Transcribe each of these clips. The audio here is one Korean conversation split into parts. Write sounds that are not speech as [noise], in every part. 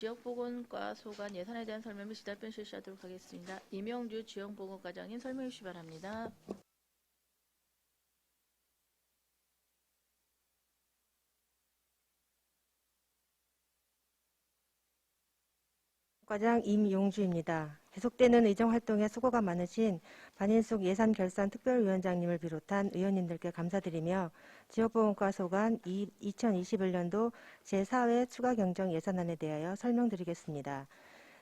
지역보건과 소관 예산에 대한 설명 및 지답변 실시하도록 하겠습니다. 이명주 지역보건과장님 설명해 주시 기 바랍니다. 과장 임용주입니다. 계속되는 의정 활동에 수고가 많으신 반인숙 예산결산 특별위원장님을 비롯한 의원님들께 감사드리며 지역보건과 소관 2021년도 제4회 추가경정 예산안에 대하여 설명드리겠습니다.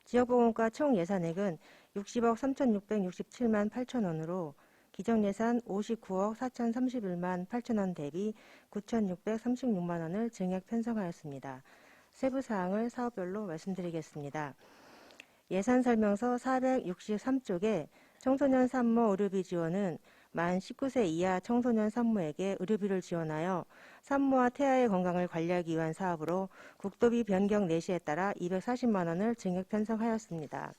지역보건과 총 예산액은 60억 3,667만 8천 원으로 기정 예산 59억 4,031만 8천 원 대비 9,636만 원을 증액 편성하였습니다. 세부 사항을 사업별로 말씀드리겠습니다. 예산 설명서 463쪽에 청소년 산모 의료비 지원은 만 19세 이하 청소년 산모에게 의료비를 지원하여 산모와 태아의 건강을 관리하기 위한 사업으로 국도비 변경 내시에 따라 240만 원을 증액 편성하였습니다.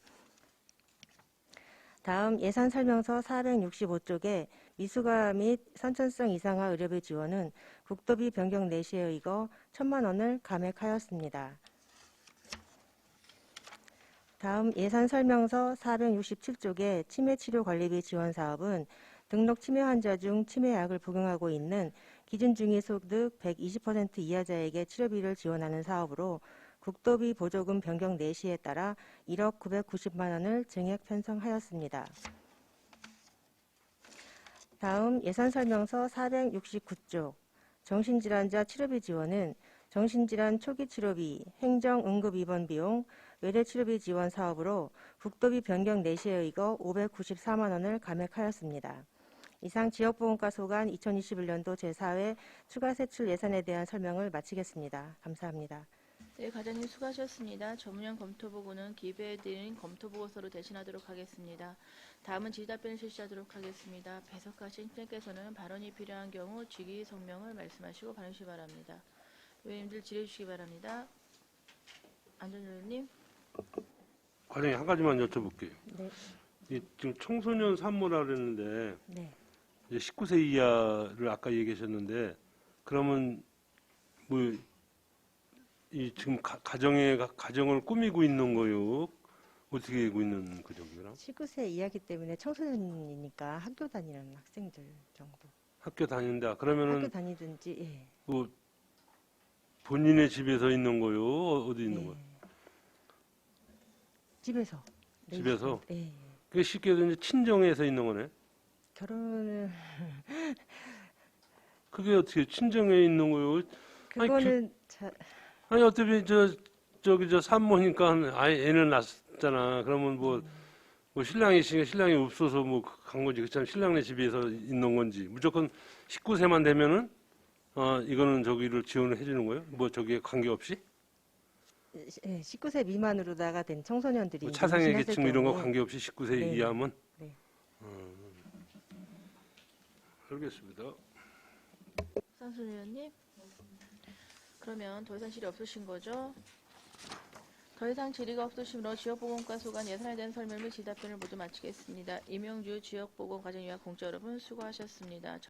다음 예산 설명서 465쪽에 미숙아 및 선천성 이상화 의료비 지원은 국도비 변경 내시에 의거 1천만 원을 감액하였습니다. 다음 예산 설명서 467쪽의 치매 치료 관리비 지원 사업은 등록 치매 환자 중 치매약을 복용하고 있는 기준 중위 소득 120% 이하자에게 치료비를 지원하는 사업으로 국도비 보조금 변경 내시에 따라 1억 990만 원을 증액 편성하였습니다. 다음 예산 설명서 469쪽 정신질환자 치료비 지원은 정신질환 초기 치료비, 행정 응급 입원 비용, 외래 치료비 지원 사업으로 국도비 변경 내시에 의거 594만 원을 감액하였습니다. 이상 지역보건과 소관 2021년도 제4회 추가 세출 예산에 대한 설명을 마치겠습니다. 감사합니다. 네, 과장님 수고하셨습니다. 전문형 검토보고는 기부해드린 검토보고서로 대신하도록 하겠습니다. 다음은 지답변 실시하도록 하겠습니다. 배석하신 분께서는 발언이 필요한 경우 직위 성명을 말씀하시고 발언 주시기 바랍니다. 의원님들 질의해 주시기 바랍니다. 안전위원님. 과장님 한 가지만 여쭤볼게요. 네, 이 지금 청소년 산모라 그랬는데 네. 이제 19세 이하를 아까 얘기하셨는데 그러면 뭐 이 지금 가, 가정에 가- 가정을 꾸미고 있는 거요? 어떻게 하고 있는 그 정도랑 19세 이하기 때문에 청소년이니까 학교 다니는 학생들 정도. 학교 다닌다. 학교 그러면은 다니든지 예. 뭐 본인의 집에서 있는 거요? 어- 어디 있는 예. 거요? 집에서. 네, 집에서? 예. 예. 그게 쉽게 얘기해서 이제 친정에서 있는 거네. 결혼을 [laughs] 그게 어떻게 친정에 있는 거요? 아니, 그- 그거는 자, 아니 어차피 저 저기 저 산모니까 아이 애는 낳았잖아. 그러면 뭐, 뭐 신랑이 있으니까 신랑이 없어서 뭐간 거지. 그렇잖아. 신랑네 집에서 있는 건지. 무조건 19세만 되면은 어 이거는 저기를 지원을 해주는 거예요. 뭐 저기에 관계 없이 예, 19세 미만으로다가 된 청소년들이 뭐 차상위 임신했을 계층 이런 거 경우에 관계 없이 19세 네. 이하면. 네. 음. 알겠습니다. 상순 의원님. 그러면 더 이상 질의 없으신 거죠? 더 이상 질의가 없으시므로 지역보건과 소관 예산에 대한 설명 및 지답변을 모두 마치겠습니다. 임용주 지역보건과정위원 공자 여러분 수고하셨습니다.